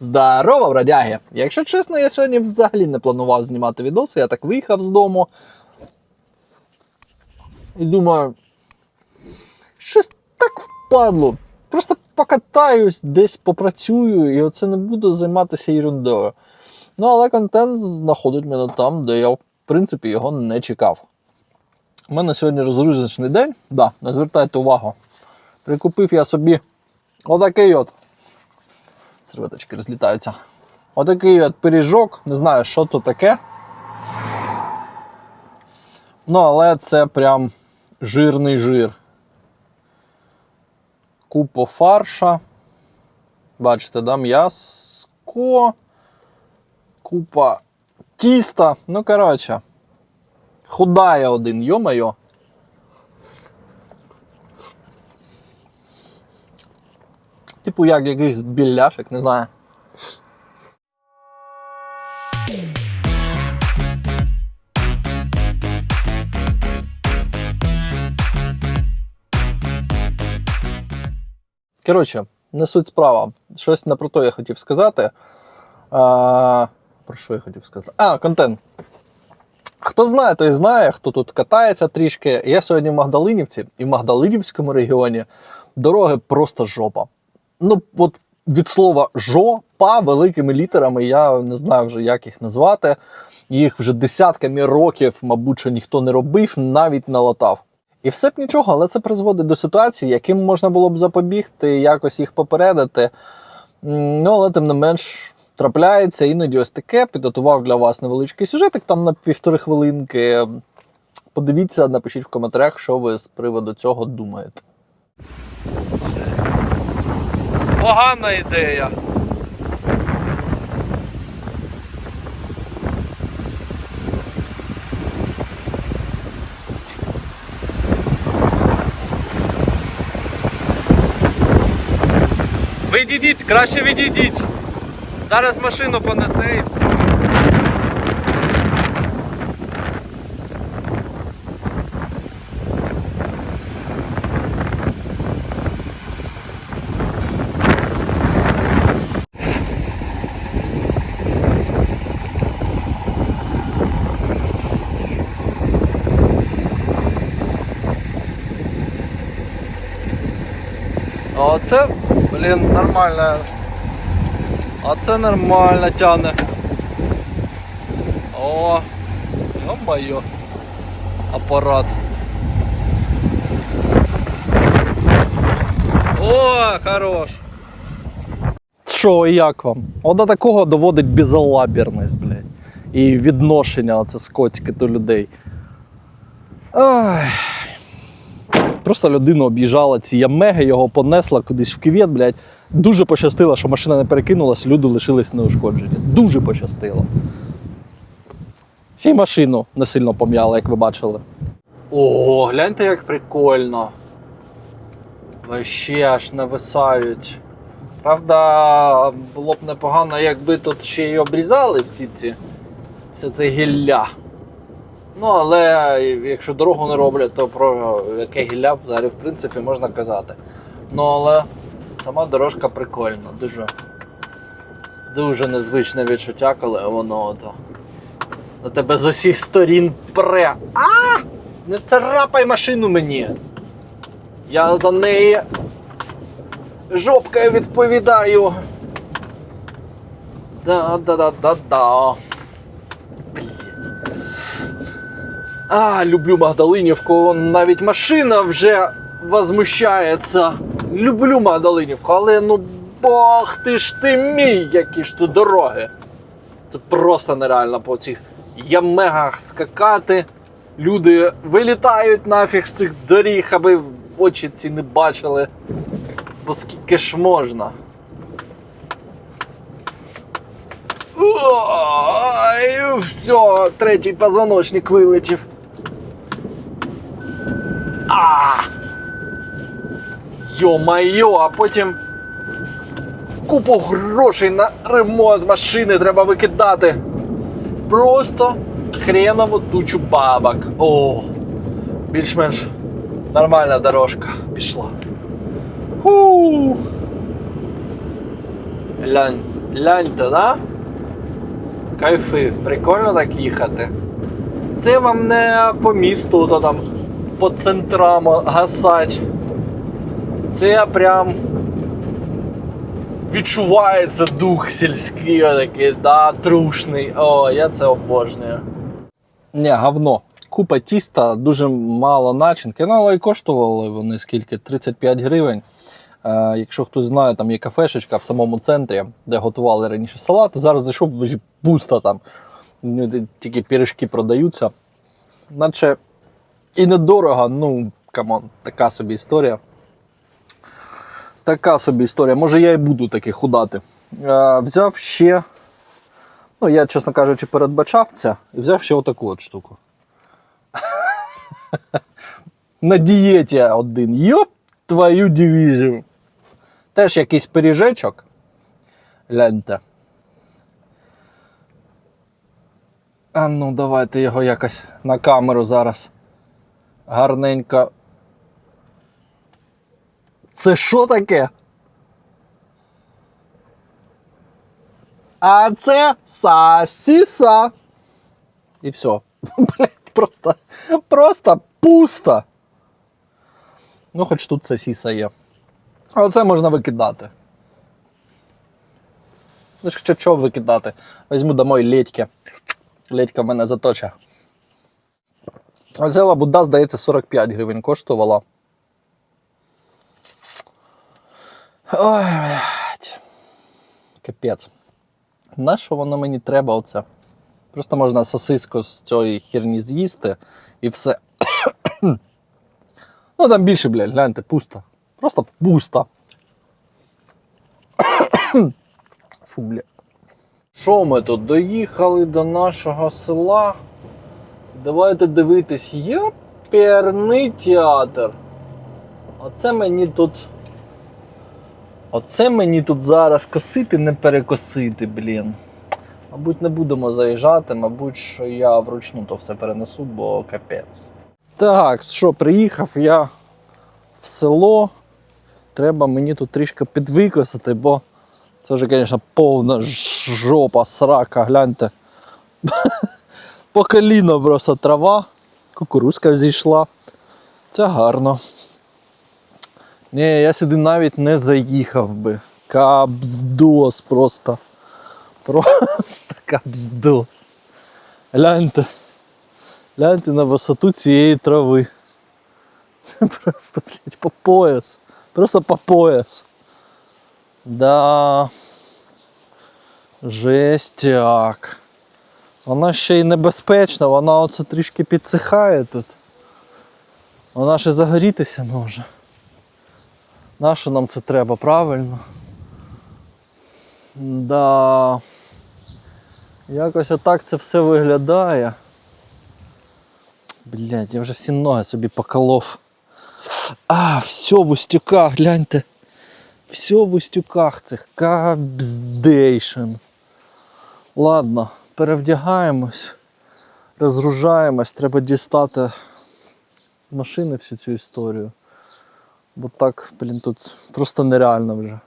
Здорово, бродяги! Якщо чесно, я сьогодні взагалі не планував знімати відоси, я так виїхав з дому. І думаю, щось так впадло. Просто покатаюсь, десь попрацюю, і оце не буду займатися ерундою. Ну, але контент знаходить мене там, де я, в принципі, його не чекав. У мене сьогодні розгрузочний день. Да, не звертайте увагу. Прикупив я собі отакий от серветочки розлітаються. Отакий от пиріжок, не знаю, що то таке. Ну, але це прям жирний жир. Купа фарша. Бачите, да, м'яско. Купа тіста. Ну, коротше. Худая один, йо-моє. Типу як якийсь біляшик, не знаю. Коротше, не суть справа. Щось не про то я хотів сказати. А, про що я хотів сказати? А, контент. Хто знає, той знає, хто тут катається трішки. Я сьогодні в Магдалинівці, і в Магдалинівському регіоні дороги просто жопа. Ну, от від слова жопа великими літерами, я не знаю вже, як їх назвати. Їх вже десятками років, мабуть, що ніхто не робив, навіть не латав. І все б нічого, але це призводить до ситуації, яким можна було б запобігти, якось їх попередити. Ну, але тим не менш трапляється іноді ось таке. Підготував для вас невеличкий сюжетик там на півтори хвилинки. Подивіться, напишіть в коментарях, що ви з приводу цього думаєте. Погана ідея. Відійдіть, краще відійдіть. Зараз машину понесе і все. Оце, блін, нормально. Оце нормально тяне. О, ё-моё. Апарат. О, хорош. Що і як вам? От до такого доводить безалабірність, блядь. І відношення оце скотське до людей. Ой. Просто людина об'їжджала ці ямеги, його понесла кудись в кювет, блядь. Дуже пощастило, що машина не перекинулась, люди лишились неушкоджені. Дуже пощастило. Ще й машину не сильно пом'яла, як ви бачили. О, гляньте, як прикольно. Вообще аж нависають. Правда, було б непогано, якби тут ще й обрізали всі ці все це гілля. Ну, але якщо дорогу не роблять, то про яке гілля взагалі в принципі можна казати. Ну, але сама дорожка прикольна, дуже, дуже незвичне відчуття, коли воно ото на тебе з усіх сторін пре. А! Не царапай машину мені! Я за неї жопкою відповідаю. Да-да-да-да-да. А, люблю Магдалинівку, навіть машина вже возмущається. Люблю Магдалинівку, але ну бог ти ж ти мій, які ж тут дороги. Це просто нереально по цих ямегах скакати. Люди вилітають нафіг з цих доріг, аби очі ці не бачили. Бо скільки ж можна. Ой, все, третій позвоночник вилетів. Йо-майо, а потім купу грошей на ремонт машини треба викидати. Просто хренову тучу бабок. О, більш-менш нормальна дорожка пішла. Фу. Глянь, Гляньте, да? Кайфи, прикольно так їхати. Це вам не по місту, то там по центрам гасать. Це прям відчувається дух сільський, такий, да, трушний. О, я це обожнюю. Не, говно. Купа тіста, дуже мало начинки. Ну, але і коштували вони скільки? 35 гривень. Е, якщо хтось знає, там є кафешечка в самому центрі, де готували раніше салат. Зараз зайшов пусто там. Тільки пірішки продаються. Наче і недорого, ну, камон, така собі історія. Така собі історія. Може, я і буду таки худати. Е, взяв ще. Ну, я, чесно кажучи, передбачав це і взяв ще отаку от штуку. На дієті один. Йоп твою дивізію. Теж якийсь пиріжечок. Гляньте. А ну, давайте його якось на камеру зараз. Гарненько. Це що таке? А це сасіса. І все. Блять, просто, просто пусто. Ну, хоч тут сосіса є. Але це можна викидати. Ну, що викидати? Візьму домой ледьки. Ледька в мене заточа. Оця лабуда, здається, 45 гривень коштувала. Ой, блядь. Капець. На що воно мені треба оце? Просто можна сосиску з цієї херні з'їсти і все. ну там більше, блядь, гляньте, пусто. Просто пусто. Фу, блядь. Що ми тут? Доїхали до нашого села. Давайте дивитись. Єперний театр. Оце мені тут. Оце мені тут зараз косити, не перекосити, блін. Мабуть, не будемо заїжджати, мабуть, що я вручну то все перенесу, бо капець. Так, що, приїхав я в село. Треба мені тут трішки підвикосити, бо це вже, звісно, повна жопа, срака, гляньте. По коліно просто трава, кукурузка зійшла. Це гарно. Ні, я сюди навіть не заїхав би. Кабздос просто. Просто кабздос. Гляньте. Гляньте на висоту цієї трави. Це просто, блядь, по пояс. Просто по пояс. Да. Жестяк. Вона ще й небезпечна, вона оце трішки підсихає тут. Вона ще загорітися може. Нащо нам це треба, правильно? Да. Якось отак це все виглядає. Блядь, я вже всі ноги собі поколов. А, все в устюках, гляньте. Все в устюках цих кабздейшн. Ладно, перевдягаємось, розгружаємось, треба дістати з машини всю цю історію. Бо так, блін, тут просто нереально вже.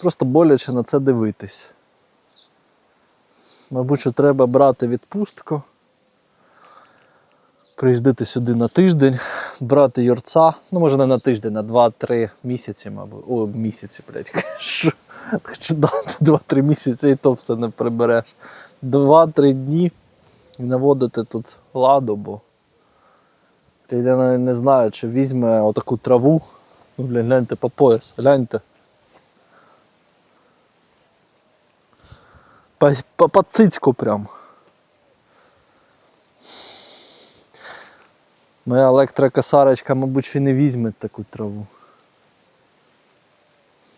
Просто боляче на це дивитись. Мабуть, що треба брати відпустку. Приїздити сюди на тиждень, брати юрця. Ну, може не на тиждень, на 2-3 місяці, мабуть. О, місяці, блядь. Що? Хочу дати 2-3 місяці і то все не прибереш. 2-3 дні і наводити тут ладу, бо я не знаю, чи візьме отаку траву. Ну, блін, гляньте по пояс, гляньте. По, цицьку прям. Моя електрокосарочка, мабуть, ще не візьме таку траву.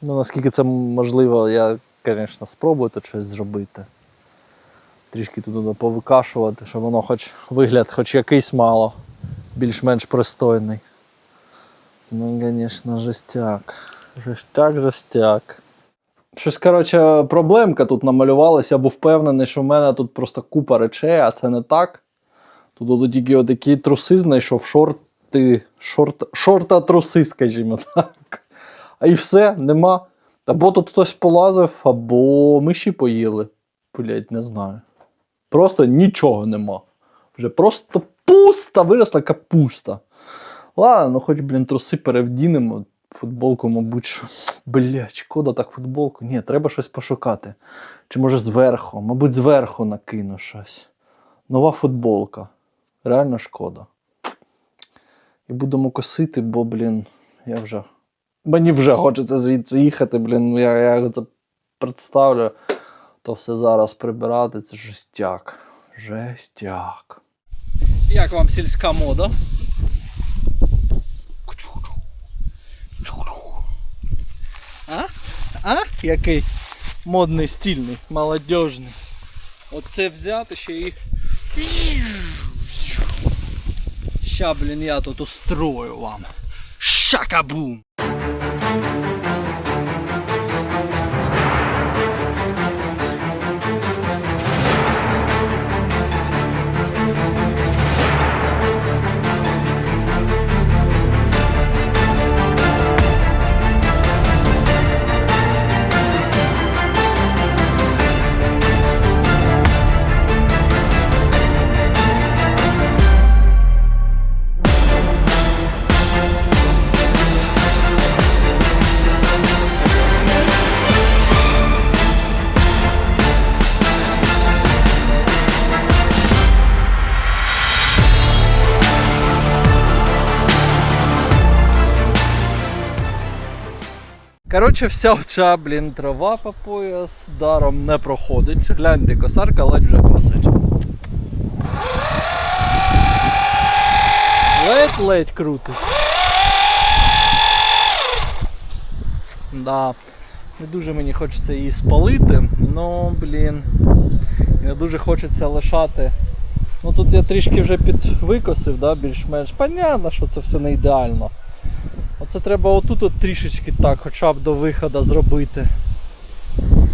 Ну, наскільки це можливо, я, звісно, спробую тут щось зробити. Трішки тут повикашувати, щоб воно хоч вигляд хоч якийсь мало, більш-менш пристойний. Ну, звісно, жестяк. Жестяк, жестяк. Щось, коротше, проблемка тут намалювалася, я був впевнений, що в мене тут просто купа речей, а це не так. Тут тільки отакі труси знайшов, шорти, шорт, шорта труси, скажімо так. І все, нема. Або тут хтось полазив, або миші поїли. Блять, не знаю. Просто нічого нема. Вже просто пуста, виросла капуста. Ладно, ну хоч, блін, труси перевдінемо. Футболку, мабуть, що. Блять, шкода так футболку. Ні, треба щось пошукати. Чи може зверху? Мабуть, зверху накину щось. Нова футболка. Реально шкода. І будемо косити, бо, блін, я вже. Мені вже хочеться звідси їхати, блін. Я, я це представлю. То все зараз прибирати, це жестяк. Жестяк. Як вам сільська мода? А? А? Який модний, стильний, молодіжний. Оце взяти ще і. Ща, блін, я тут устрою вам. Шакабум! Коротше, вся ця, блін, трава по пояс даром не проходить. Гляньте, косарка ледь вже косить. Ледь-ледь крутить. Да. Не дуже мені хочеться її спалити, ну, блін. Не дуже хочеться лишати. Ну тут я трішки вже підвикосив, да, більш-менш. Понятно, що це все не ідеально. Оце треба отут от трішечки так, хоча б до виходу зробити.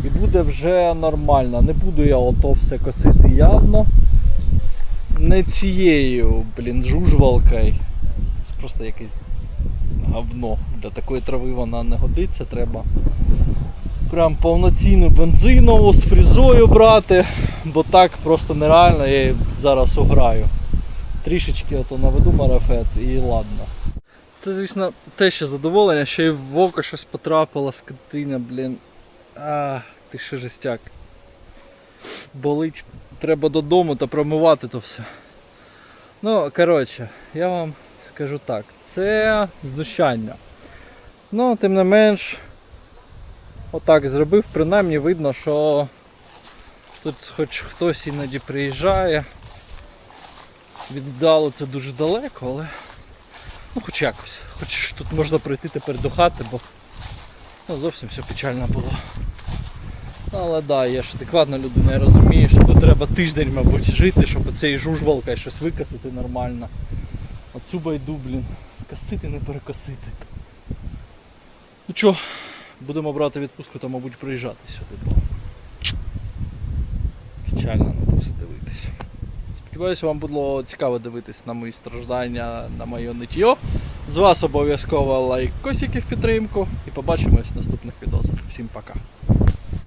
І буде вже нормально. Не буду я ото все косити явно. Не цією, блін, жужвалкою. Це просто якесь говно. Для такої трави вона не годиться, треба прям повноцінну бензинову з фрізою брати, бо так просто нереально, я її зараз уграю. Трішечки ото наведу марафет і ладно. Це, звісно, те ще задоволення, що і в око щось потрапило, скотиня, блін. А, ти що жестяк. Болить. Треба додому та промивати то все. Ну, коротше, я вам скажу так, це знущання. Ну, тим не менш, отак зробив, принаймні видно, що тут хоч хтось іноді приїжджає. Віддало це дуже далеко, але ну хоч якось. Хоч тут можна пройти тепер до хати, бо ну, зовсім все печально було. Але да, я ж адекватна людина, я розумію, що тут треба тиждень, мабуть, жити, щоб оцеї жужвалка щось викосити нормально. Оцю байду, блін, косити, не перекосити. Ну чо, будемо брати відпустку та, мабуть, приїжджати сюди, бо печально на це все дивитися. Сподіваюся, вам було цікаво дивитись на мої страждання, на моє ниття. З вас обов'язково лайкосики в підтримку і побачимось в наступних відосах. Всім пока.